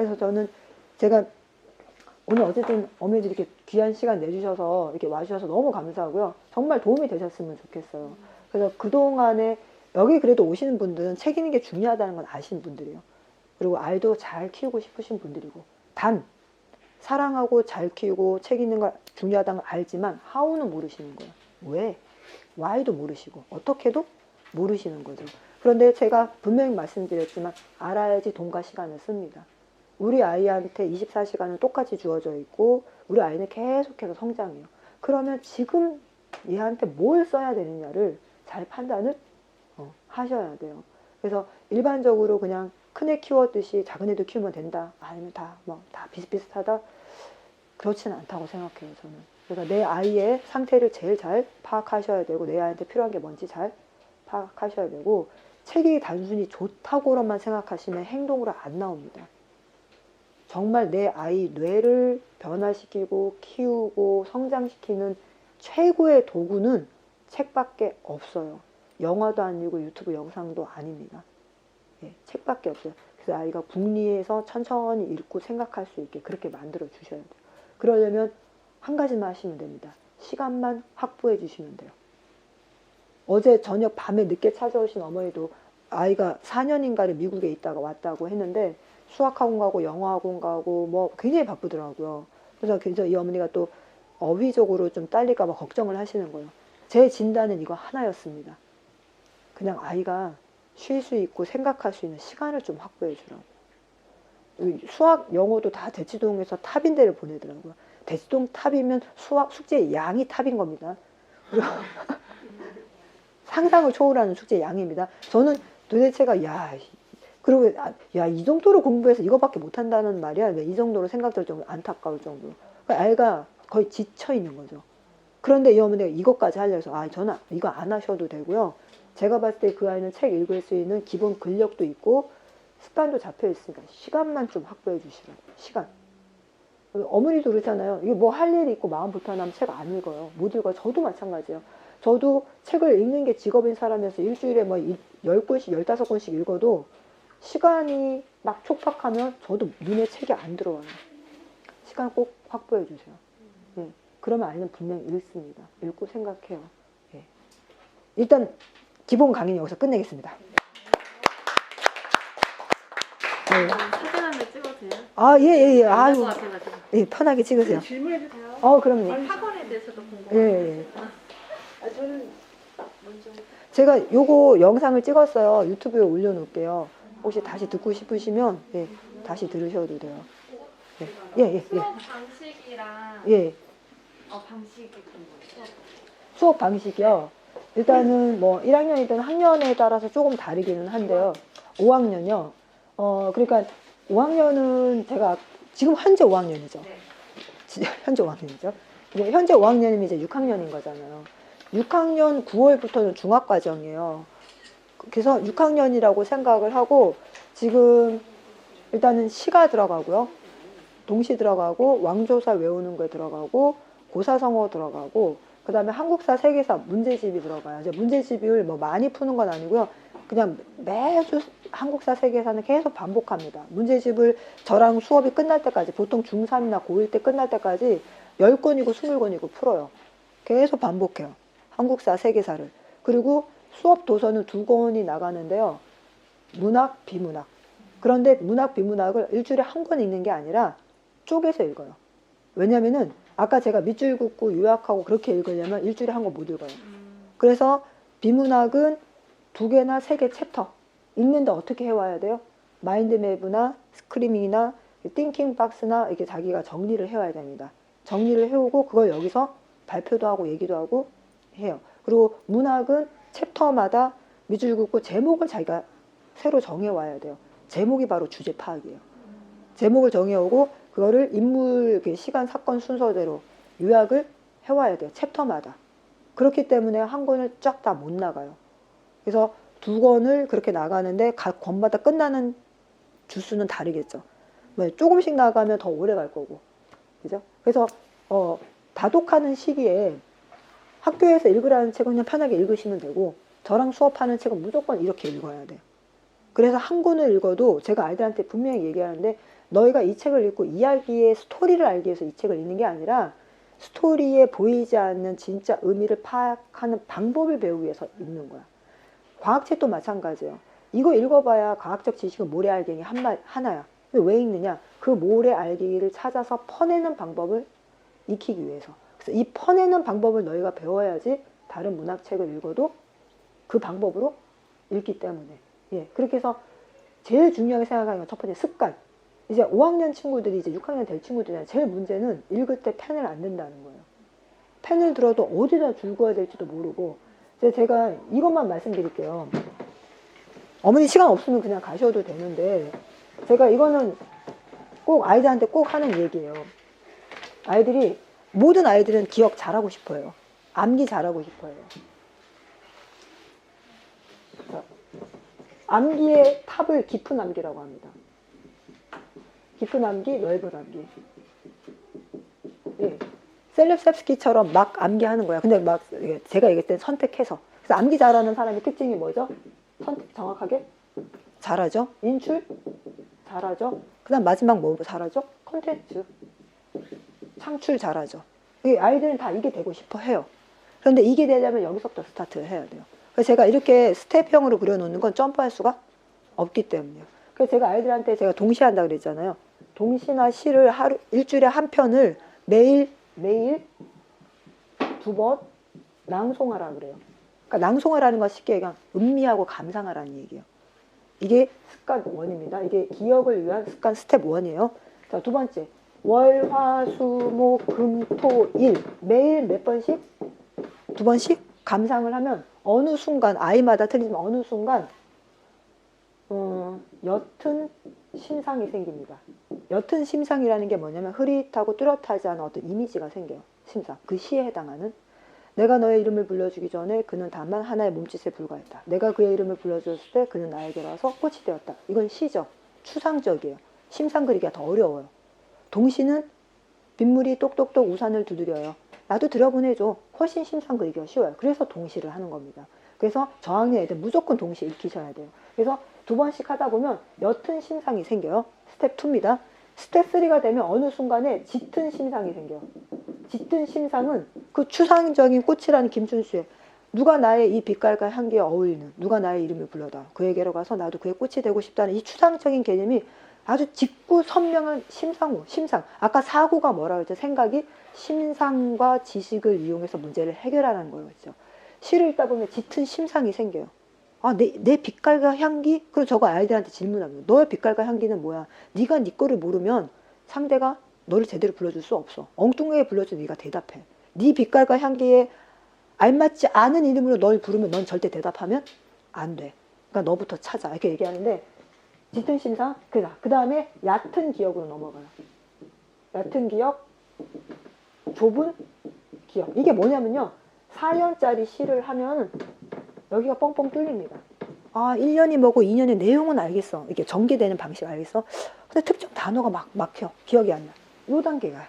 그래서 저는 제가 오늘 어쨌든 어머니들이 이렇게 귀한 시간 내주셔서 이렇게 와주셔서 너무 감사하고요. 정말 도움이 되셨으면 좋겠어요. 그래서 그동안에 여기 그래도 오시는 분들은 책 읽는 게 중요하다는 건 아시는 분들이에요. 그리고 아이도 잘 키우고 싶으신 분들이고 단 사랑하고 잘 키우고 책 읽는 걸 중요하다는 걸 알지만 하우는 모르시는 거예요. 왜? why도 모르시고 어떻게도 모르시는 거죠. 그런데 제가 분명히 말씀드렸지만 알아야지 돈과 시간을 씁니다. 우리 아이한테 24시간은 똑같이 주어져 있고 우리 아이는 계속해서 성장해요. 그러면 지금 얘한테 뭘 써야 되느냐를 잘 판단을 어, 하셔야 돼요. 그래서 일반적으로 그냥 큰애 키웠듯이 작은 애도 키우면 된다. 아니면 다 뭐 다 비슷비슷하다. 그렇지는 않다고 생각해요. 저는. 그래서 내 아이의 상태를 제일 잘 파악하셔야 되고 내 아이한테 필요한 게 뭔지 잘 파악하셔야 되고 책이 단순히 좋다고만 생각하시면 행동으로 안 나옵니다. 정말 내 아이 뇌를 변화시키고 키우고 성장시키는 최고의 도구는 책밖에 없어요. 영화도 아니고 유튜브 영상도 아닙니다. 예, 책밖에 없어요. 그래서 아이가 궁리해서 천천히 읽고 생각할 수 있게 그렇게 만들어 주셔야 돼요. 그러려면 한 가지만 하시면 됩니다. 시간만 확보해 주시면 돼요. 어제 저녁 밤에 늦게 찾아오신 어머니도 아이가 4년인가를 미국에 있다가 왔다고 했는데 수학학원 가고 영어학원 가고 뭐 굉장히 바쁘더라고요. 그래서 그래서 이 어머니가 또 어휘적으로 좀 딸릴까 봐 걱정을 하시는 거예요. 제 진단은 이거 하나였습니다. 그냥 아이가 쉴 수 있고 생각할 수 있는 시간을 좀 확보해 주라고. 이 수학, 영어도 다 대치동에서 탑인 데를 보내더라고요. 대치동 탑이면 수학 숙제 양이 탑인 겁니다. 상상을 초월하는 숙제 양입니다. 저는 도대체가 야 그리고 야 이 정도로 공부해서 이거밖에 못한다는 말이야. 이 정도로 생각될 정도 로 안타까울 정도로. 그러니까 애가 거의 지쳐 있는 거죠. 그런데 이 어머니가 이것까지 하려서 아 저는 이거 안 하셔도 되고요. 제가 봤을 때 그 아이는 책 읽을 수 있는 기본 근력도 있고 습관도 잡혀 있으니까 시간만 좀 확보해 주시라고 시간. 어머니도 그렇잖아요. 이게 뭐 할 일이 있고 마음 불편하면 책 안 읽어요. 못 읽어요. 저도 마찬가지예요. 저도 책을 읽는 게 직업인 사람이어서 일주일에 뭐 10권씩, 15권씩 읽어도 시간이 막 촉박하면 저도 눈에 책이 안 들어와요. 시간 꼭 확보해 주세요. 예. 그러면 아이는 분명히 읽습니다. 읽고 생각해요. 예. 일단 기본 강의는 여기서 끝내겠습니다. 네. 사진 한 번 찍어도 돼요? 아, 예, 예, 예. 아유. 예, 편하게 찍으세요. 질문해도 돼요? 어, 그럼요. 학원에 대해서도 예, 궁금해요. 예. 아, 저는 먼저 제가 요거 영상을 찍었어요. 유튜브에 올려놓을게요. 혹시 다시 듣고 싶으시면, 예, 다시 들으셔도 돼요. 예, 예, 예. 수업 방식이랑 예. 예. 어, 방식이. 수업 방식이요. 일단은 뭐 1학년이든 학년에 따라서 조금 다르기는 한데요. 5학년이요. 어, 그러니까 5학년은 제가 지금 현재 5학년이죠. 네. 현재 5학년이죠. 이제 현재 5학년이면 이제 6학년인 거잖아요. 6학년 9월부터는 중학과정이에요. 그래서 6학년이라고 생각을 하고 지금 일단은 시가 들어가고요. 동시 들어가고 왕조사 외우는 거에 들어가고 고사성어 들어가고 그 다음에 한국사 세계사 문제집이 들어가요. 이제 문제집을 뭐 많이 푸는 건 아니고요. 그냥 매주 한국사 세계사는 계속 반복합니다. 문제집을 저랑 수업이 끝날 때까지 보통 중3이나 고1 때 끝날 때까지 10권이고 20권이고 풀어요. 계속 반복해요. 한국사 세계사를. 그리고 수업 도서는 두 권이 나가는데요. 문학, 비문학. 그런데 문학, 비문학을 일주일에 한 권 읽는 게 아니라 쪼개서 읽어요. 왜냐면은 아까 제가 밑줄 긋고 요약하고 그렇게 읽으려면 일주일에 한 권 못 읽어요. 그래서 비문학은 두 개나 세 개 챕터 읽는데 어떻게 해와야 돼요? 마인드맵이나 스크리밍이나 띵킹 박스나 이렇게 자기가 정리를 해와야 됩니다. 정리를 해오고 그걸 여기서 발표도 하고 얘기도 하고 해요. 그리고 문학은 챕터마다 밑줄 긋고 제목을 자기가 새로 정해와야 돼요. 제목이 바로 주제 파악이에요. 제목을 정해오고 그거를 인물 그 시간 사건 순서대로 요약을 해와야 돼요. 챕터마다. 그렇기 때문에 한 권을 쫙 다 못 나가요. 그래서 두 권을 그렇게 나가는데 각 권마다 끝나는 주수는 다르겠죠. 뭐 조금씩 나가면 더 오래 갈 거고. 그죠? 그래서 어, 다독하는 시기에 학교에서 읽으라는 책은 그냥 편하게 읽으시면 되고 저랑 수업하는 책은 무조건 이렇게 읽어야 돼요. 그래서 한 권을 읽어도 제가 아이들한테 분명히 얘기하는데 너희가 이 책을 읽고 이야기의 스토리를 알기 위해서 이 책을 읽는 게 아니라 스토리에 보이지 않는 진짜 의미를 파악하는 방법을 배우기 위해서 읽는 거야. 과학책도 마찬가지예요. 이거 읽어봐야 과학적 지식은 모래 알갱이 한 마, 하나야. 왜 읽느냐? 그 모래 알갱이를 찾아서 퍼내는 방법을 익히기 위해서. 그래서 이 퍼내는 방법을 너희가 배워야지 다른 문학책을 읽어도 그 방법으로 읽기 때문에. 예. 그렇게 해서 제일 중요하게 생각하는 건 첫 번째 습관. 이제 5학년 친구들이 이제 6학년 될 친구들이랑 제일 문제는 읽을 때 펜을 안 든다는 거예요. 펜을 들어도 어디다 줄 거야 될지도 모르고. 이제 제가 이것만 말씀드릴게요. 어머니 시간 없으면 그냥 가셔도 되는데 제가 이거는 꼭 아이들한테 꼭 하는 얘기예요. 아이들이 모든 아이들은 기억 잘하고 싶어요. 암기 잘하고 싶어요. 자, 암기의 탑을 깊은 암기라고 합니다. 깊은 암기, 넓은 암기. 예. 셀럽셉스키처럼 막 암기하는 거야. 근데 막 제가 얘기할 땐 선택해서. 그래서 암기 잘하는 사람의 특징이 뭐죠? 선택 정확하게 잘하죠. 인출 잘하죠. 그 다음 마지막 뭐 잘하죠? 컨텐츠 창출 잘하죠. 이 아이들은 다 이게 되고 싶어 해요. 그런데 이게 되려면 여기서부터 스타트를 해야 돼요. 그래서 제가 이렇게 스텝형으로 그려놓는 건 점프할 수가 없기 때문이에요. 그래서 제가 아이들한테 제가 동시 한다 그랬잖아요. 동시나 시를 하루 일주일에 한 편을 매일 매일 두 번 낭송하라 그래요. 그러니까 낭송하라는 건 쉽게 얘기하면 음미하고 감상하라는 얘기예요. 이게 습관 원입니다. 이게 기억을 위한 습관 스텝 원이에요. 자, 두 번째. 월, 화, 수, 목, 금, 토, 일. 매일 몇 번씩? 두 번씩 감상을 하면 어느 순간, 아이마다 틀리지만 어느 순간, 어, 옅은 심상이 생깁니다. 옅은 심상이라는 게 뭐냐면 흐릿하고 뚜렷하지 않은 어떤 이미지가 생겨요. 심상. 그 시에 해당하는. 내가 너의 이름을 불러주기 전에 그는 다만 하나의 몸짓에 불과했다. 내가 그의 이름을 불러줬을 때 그는 나에게 와서 꽃이 되었다. 이건 시죠. 추상적이에요. 심상 그리기가 더 어려워요. 동시는 빗물이 똑똑똑 우산을 두드려요. 나도 들여보내줘. 훨씬 심상 그리기가 쉬워요. 그래서 동시를 하는 겁니다. 그래서 저학년 애들 무조건 동시 읽히셔야 돼요. 그래서 두 번씩 하다 보면 옅은 심상이 생겨요. 스텝 2입니다. 스텝 3가 되면 어느 순간에 짙은 심상이 생겨요. 짙은 심상은 그 추상적인 꽃이라는 김춘수의 누가 나의 이 빛깔과 향기에 어울리는 누가 나의 이름을 불러다 그에게로 가서 나도 그의 꽃이 되고 싶다는 이 추상적인 개념이 아주 짙고 선명한 심상호 심상 아까 사고가 뭐라 그랬죠 생각이 심상과 지식을 이용해서 문제를 해결하는 거였죠 시를 읽다 보면 짙은 심상이 생겨요 아, 내, 내 빛깔과 향기? 그럼 저거 아이들한테 질문합니다. 너의 빛깔과 향기는 뭐야? 네가 네 거를 모르면 상대가 너를 제대로 불러줄 수 없어. 엉뚱하게 불러줘 네가 대답해. 네 빛깔과 향기에 알맞지 않은 이름으로 널 부르면 넌 절대 대답하면 안 돼. 그러니까 너부터 찾아. 이렇게 얘기하는데 짙은 심상, 그다. 그 다음에 얕은 기억으로 넘어가요. 얕은 기억, 좁은 기억. 이게 뭐냐면요. 4년짜리 시를 하면 여기가 뻥뻥 뚫립니다. 아, 1년이 뭐고 2년의 내용은 알겠어. 이게 전개되는 방식 알겠어. 근데 특정 단어가 막 막혀. 기억이 안 나. 요 단계가.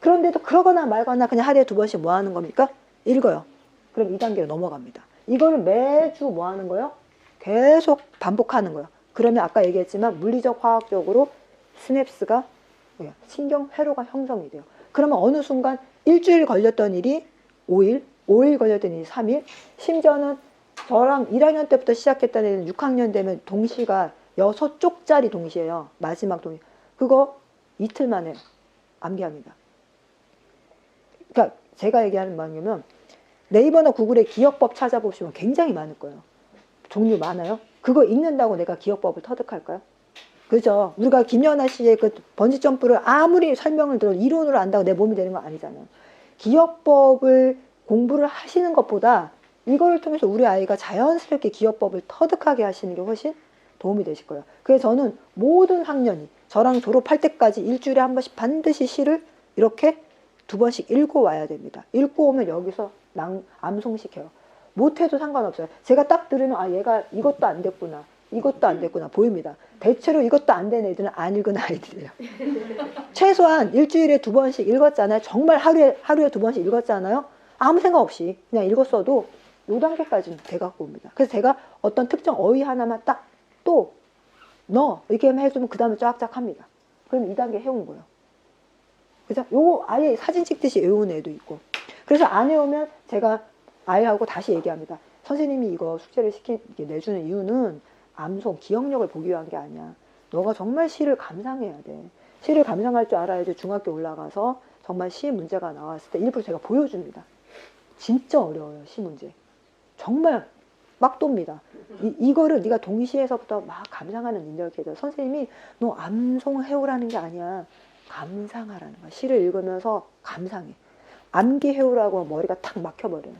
그런데도 그러거나 말거나 그냥 하루에 두 번씩 뭐 하는 겁니까? 읽어요. 그럼 이 단계로 넘어갑니다. 이거를 매주 뭐 하는 거요? 계속 반복하는 거예요. 그러면 아까 얘기했지만 물리적 화학적으로 스냅스가? 신경 회로가 형성이 돼요. 그러면 어느 순간 일주일 걸렸던 일이 5일, 5일 걸렸던 일이 3일, 심지어는 저랑 1학년 때부터 시작했던 애는 6학년 되면 동시가 여섯 쪽짜리 동시예요. 마지막 동시. 그거 이틀 만에 암기합니다. 그러니까 제가 얘기하는 뭐냐면 네이버나 구글에 기억법 찾아보시면 굉장히 많을 거예요. 종류 많아요. 그거 읽는다고 내가 기억법을 터득할까요? 그죠? 우리가 김연아 씨의 그 번지 점프를 아무리 설명을 들어도 이론으로 안다고 내 몸이 되는 건 아니잖아요. 기억법을 공부를 하시는 것보다 이거를 통해서 우리 아이가 자연스럽게 기억법을 터득하게 하시는 게 훨씬 도움이 되실 거예요. 그래서 저는 모든 학년이 저랑 졸업할 때까지 일주일에 한 번씩 반드시 시를 이렇게 두 번씩 읽고 와야 됩니다. 읽고 오면 여기서 낭, 암송시켜요. 못해도 상관없어요. 제가 딱 들으면 아 얘가 이것도 안 됐구나. 이것도 안 됐구나 보입니다. 대체로 이것도 안 된 애들은 안 읽은 아이들이에요. 최소한 일주일에 두 번씩 읽었잖아요. 정말 하루에 하루에 두 번씩 읽었잖아요. 아무 생각 없이 그냥 읽었어도 요 단계까지는 돼 갖고 옵니다. 그래서 제가 어떤 특정 어휘 하나만 딱또또 넣어 이렇게 해주면 그 다음에 쫙쫙 합니다. 그럼 2단계 해온 거예요. 그죠? 요거 아예 사진 찍듯이 외우는 애도 있고. 그래서 안 외우면 제가 아이하고 다시 얘기합니다. 선생님이 이거 숙제를 시키 내주는 이유는 암송, 기억력을 보기 위한 게 아니야. 너가 정말 시를 감상해야 돼. 시를 감상할 줄 알아야지 중학교 올라가서 정말 시 문제가 나왔을 때 일부러 제가 보여줍니다. 진짜 어려워요, 시 문제. 정말 막 돕니다. 이, 이거를 네가 동시에서부터 막 감상하는 능력이 돼. 선생님이 너 암송해오라는 게 아니야. 감상하라는 거야. 시를 읽으면서 감상해. 암기해오라고 머리가 탁 막혀버려요.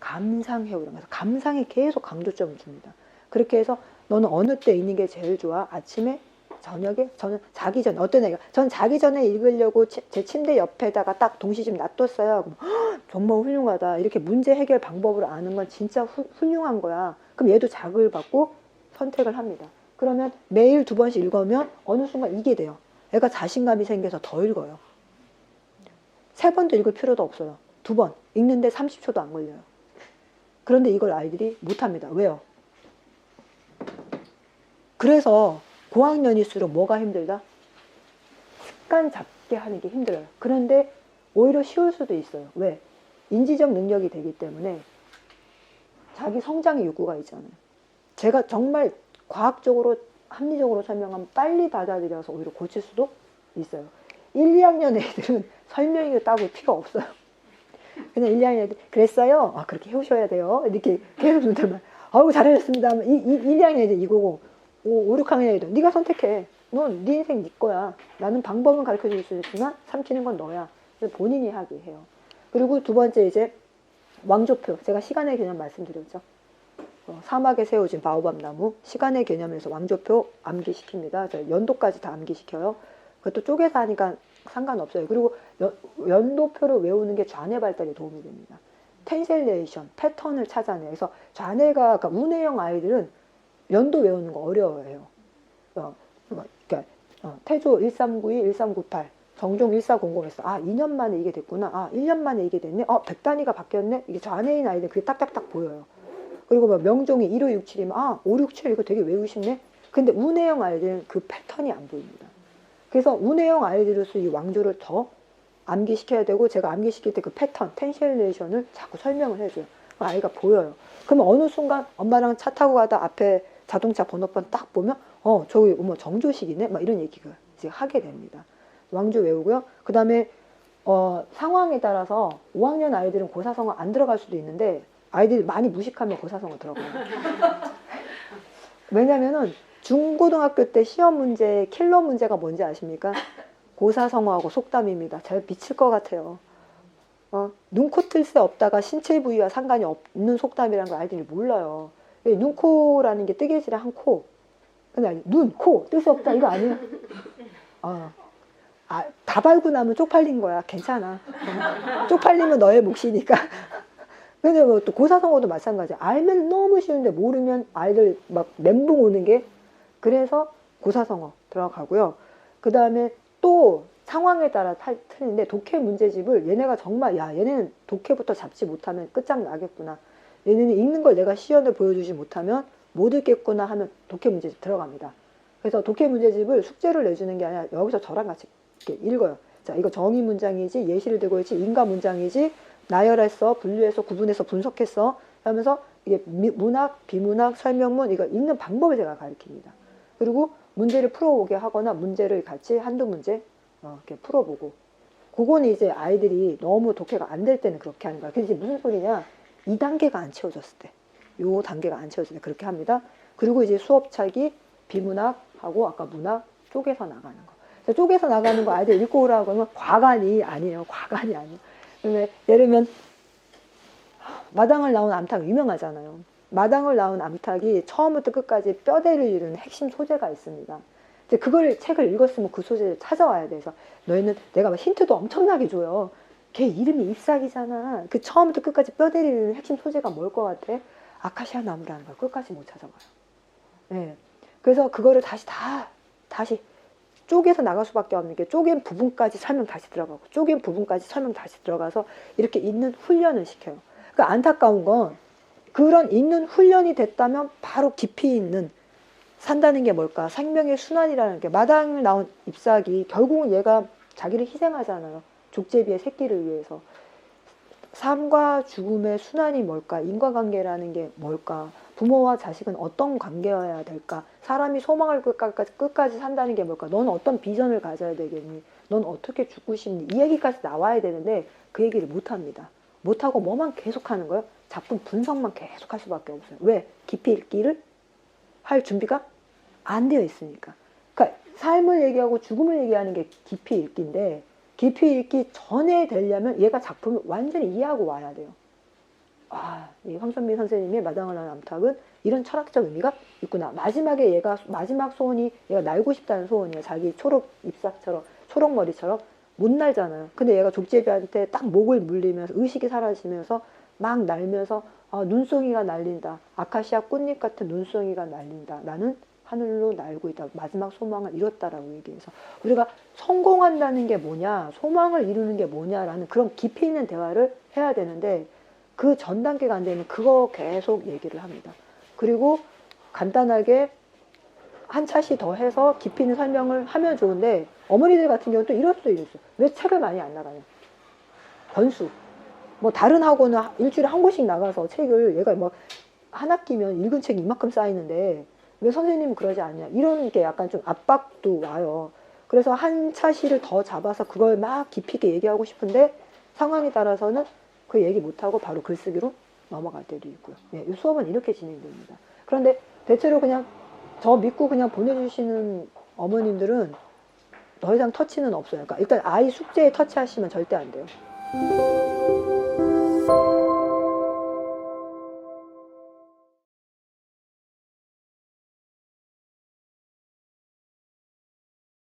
감상해 오라는 거야. 감상에 계속 강조점을 줍니다. 그렇게 해서 너는 어느 때 읽는 게 제일 좋아? 아침에? 저녁에? 저는 자기 전에. 어떤 애가? 전 자기 전에 읽으려고 치- 제 침대 옆에다가 딱 동시집 놔뒀어요. 그럼 "헉, 정말 훌륭하다. 이렇게 문제 해결 방법을 아는 건 진짜 후- 훌륭한 거야. 그럼 얘도 자극을 받고 선택을 합니다. 그러면 매일 두 번씩 읽으면 어느 순간 이게 돼요. 애가 자신감이 생겨서 더 읽어요. 세 번도 읽을 필요도 없어요. 두 번. 읽는데 30초도 안 걸려요. 그런데 이걸 아이들이 못합니다. 왜요? 그래서 고학년일수록 뭐가 힘들다? 습관 잡게 하는 게 힘들어요. 그런데 오히려 쉬울 수도 있어요. 왜? 인지적 능력이 되기 때문에 자기 성장의 욕구가 있잖아요. 제가 정말 과학적으로 합리적으로 설명하면 빨리 받아들여서 오히려 고칠 수도 있어요. 1, 2학년 애들은 설명이 따고 필요 없어요. 그냥 1, 2학년 애들 그랬어요. 아 그렇게 해오셔야 돼요. 이렇게 계속 준다면 아우 잘하셨습니다. 하면 이, 이 1, 2학년 애들 이거고 5, 5 6학년 애들 네가 선택해. 넌 네 인생 네 거야. 나는 방법은 가르쳐 줄 수 있지만 삼키는 건 너야. 본인이 하게 해요. 그리고 두 번째 이제 왕조표. 제가 시간의 개념 말씀드렸죠. 어, 사막에 세워진 바오밤 나무 시간의 개념에서 왕조표 암기시킵니다. 저 연도까지 다 암기시켜요. 그것도 쪼개서 하니까 상관없어요. 그리고 연, 연도표를 외우는 게 좌뇌 발달에 도움이 됩니다. 텐셀레이션, 패턴을 찾아내. 그래서 좌뇌가 그러니까 우뇌형 아이들은 연도 외우는 거 어려워해요. 어, 뭐, 그러니까 어, 태조 1392, 1398, 정종 1400에서 아 2년 만에 이게 됐구나. 아 1년 만에 이게 됐네. 어 100단위가 바뀌었네. 이게 좌뇌인 아이들 그게 딱딱딱 보여요. 그리고 뭐 명종이 1567이면 아 567 이거 되게 외우기 쉽네. 근데 우뇌형 아이들은 그 패턴이 안 보입니다. 그래서 우뇌형 아이들로서 이 왕조를 더 암기시켜야 되고 제가 암기시킬 때 그 패턴, 텐실레이션을 자꾸 설명을 해줘요. 그럼 아이가 보여요. 그러면 어느 순간 엄마랑 차 타고 가다 앞에 자동차 번호판 딱 보면 어 저기 뭐 정조식이네 막 이런 얘기가 이제 하게 됩니다. 왕조 외우고요. 그 다음에 어, 상황에 따라서 5학년 아이들은 고사성어 안 들어갈 수도 있는데 아이들이 많이 무식하면 고사성어 들어가요. 왜냐면은 중고등학교 때 시험 문제 킬러 문제가 뭔지 아십니까? 고사성어하고 속담입니다. 잘 미칠 것 같아요. 어, 눈코 뜰 새 없다가 신체 부위와 상관이 없는 속담이라는 걸 아이들이 몰라요. 왜 눈코라는 게 뜨개질의 한 코. 근데 아니, 눈, 코, 뜰 새 없다 이거 아니야? 어. 아, 다 발고 나면 쪽팔린 거야. 괜찮아. 어. 쪽팔리면 너의 몫이니까. 근데 뭐 또 고사성어도 마찬가지야. 알면 너무 쉬운데 모르면 아이들 막 멘붕 오는 게 그래서 고사성어 들어가고요. 그 다음에 또 상황에 따라 탈, 틀린데 독해 문제집을 얘네가 정말 야 얘네는 독해부터 잡지 못하면 끝장나겠구나. 얘네는 읽는 걸 내가 시연을 보여주지 못하면 못 읽겠구나 하면 독해 문제집 들어갑니다. 그래서 독해 문제집을 숙제를 내주는 게 아니라 여기서 저랑 같이 이렇게 읽어요. 자 이거 정의 문장이지 예시를 들고 있지 인가 문장이지 나열했어 분류해서 구분해서 분석했어 하면서 이게 미- 문학 비문학 설명문 이거 읽는 방법을 제가 가르칩니다. 그리고 문제를 풀어보게 하거나 문제를 같이 한두 문제 어, 이렇게 풀어보고 그거는 이제 아이들이 너무 독해가 안 될 때는 그렇게 하는 거야. 근데 무슨 소리냐? 이 단계가 안 채워졌을 때, 요 단계가 안 채워질 때 그렇게 합니다. 그리고 이제 수업 차기 비문학하고 아까 문학 쪼개서 나가는 거. 그래서 쪼개서 나가는 거 아이들 읽고 오라고 하면 과간이 아니에요. 과간이 아니에요. 예를 들면 마당을 나온 암탉 유명하잖아요. 마당을 나온 암탉이 처음부터 끝까지 뼈대를 이루는 핵심 소재가 있습니다. 이제 그걸 책을 읽었으면 그 소재를 찾아와야 돼서 너희는 내가 막 힌트도 엄청나게 줘요. 걔 이름이 잎사귀잖아. 그 처음부터 끝까지 뼈대를 이루는 핵심 소재가 뭘 것 같아? 아카시아 나무라는 걸 끝까지 못 찾아봐요. 예. 그래서 그거를 다시 다 다시 쪼개서 나갈 수밖에 없는 게 쪼갠 부분까지 설명 다시 들어가고 쪼갠 부분까지 설명 다시 들어가서 이렇게 읽는 훈련을 시켜요. 그 안타까운 건 그런 읽는 훈련이 됐다면 바로 깊이 있는 산다는 게 뭘까? 생명의 순환이라는 게 마당을 나온 잎사귀 결국은 얘가 자기를 희생하잖아요. 족제비의 새끼를 위해서. 삶과 죽음의 순환이 뭘까? 인과관계라는 게 뭘까? 부모와 자식은 어떤 관계여야 될까? 사람이 소망을 끝까지, 끝까지 산다는 게 뭘까? 넌 어떤 비전을 가져야 되겠니? 넌 어떻게 죽고 싶니? 이 얘기까지 나와야 되는데 그 얘기를 못 합니다. 못 하고 뭐만 계속 하는 거예요? 작품 분석만 계속 할 수밖에 없어요. 왜? 깊이 읽기를 할 준비가 안 되어 있으니까. 그러니까 삶을 얘기하고 죽음을 얘기하는 게 깊이 읽기인데 깊이 읽기 전에 되려면 얘가 작품을 완전히 이해하고 와야 돼요. 아, 이 황선미 선생님의 마당을 하는 암탉은 이런 철학적 의미가 있구나. 마지막에 얘가 마지막 소원이 얘가 날고 싶다는 소원이에요. 자기 초록 잎사처럼 초록 머리처럼 못 날잖아요. 근데 얘가 족제비한테 딱 목을 물리면서 의식이 사라지면서 막 날면서 아, 눈송이가 날린다. 아카시아 꽃잎 같은 눈송이가 날린다. 나는 하늘로 날고 있다. 마지막 소망을 이뤘다라고 얘기해서 우리가 성공한다는 게 뭐냐, 소망을 이루는 게 뭐냐라는 그런 깊이 있는 대화를 해야 되는데 그 전 단계가 안 되면 그거 계속 얘기를 합니다. 그리고 간단하게 한 차시 더 해서 깊이 있는 설명을 하면 좋은데 어머니들 같은 경우는 또 이럴 수도 있어요. 왜 책을 많이 안 나가냐? 권수. 뭐 다른 학원은 일주일에 한 권씩 나가서 책을 얘가 막 한 학기면 읽은 책이 이만큼 쌓이는데 왜 선생님은 그러지 않냐? 이런 게 약간 좀 압박도 와요. 그래서 한 차시를 더 잡아서 그걸 막 깊이 있게 얘기하고 싶은데 상황에 따라서는 그 얘기 못하고 바로 글쓰기로 넘어갈 때도 있고요. 예, 이 수업은 이렇게 진행됩니다. 그런데 대체로 그냥 저 믿고 그냥 보내주시는 어머님들은 더 이상 터치는 없어요. 그러니까 일단 아이 숙제에 터치하시면 절대 안 돼요.